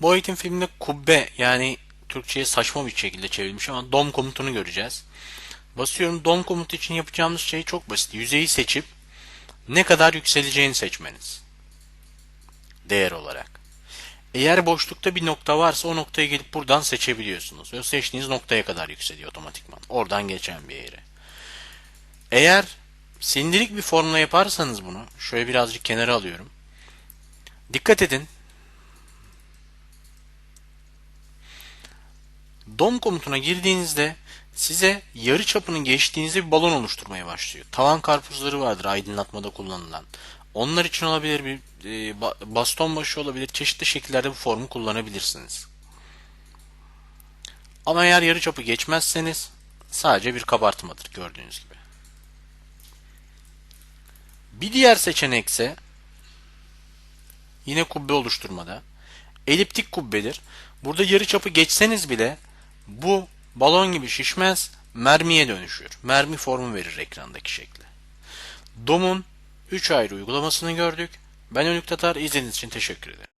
Bu eğitim filminde kubbe yani Türkçe'ye saçma bir şekilde çevrilmiş ama dom komutunu göreceğiz. Basıyorum dom komutu için yapacağımız şey çok basit. Yüzeyi seçip ne kadar yükseleceğini seçmeniz. Değer olarak. Eğer boşlukta bir nokta varsa o noktaya gelip buradan seçebiliyorsunuz. Ve seçtiğiniz noktaya kadar yükseliyor otomatikman. Oradan geçen bir yere. Eğer silindirik bir formla yaparsanız bunu, şöyle birazcık kenara alıyorum. Dikkat edin. DOM komutuna girdiğinizde size yarı çapının geçtiğinizde bir balon oluşturmaya başlıyor. Tavan karpuzları vardır aydınlatmada kullanılan. Onlar için olabilir bir e, ba- baston başı olabilir. Çeşitli şekillerde bu formu kullanabilirsiniz. Ama eğer yarı çapı geçmezseniz sadece bir kabartmadır gördüğünüz gibi. Bir diğer seçenekse yine kubbe oluşturmada eliptik kubbedir. Burada yarı çapı geçseniz bile bu balon gibi şişmez, mermiye dönüşür. Mermi formu verir ekrandaki şekli. DOM'un 3 ayrı uygulamasını gördük. Ben Önük Tatar izlediğiniz için teşekkür ederim.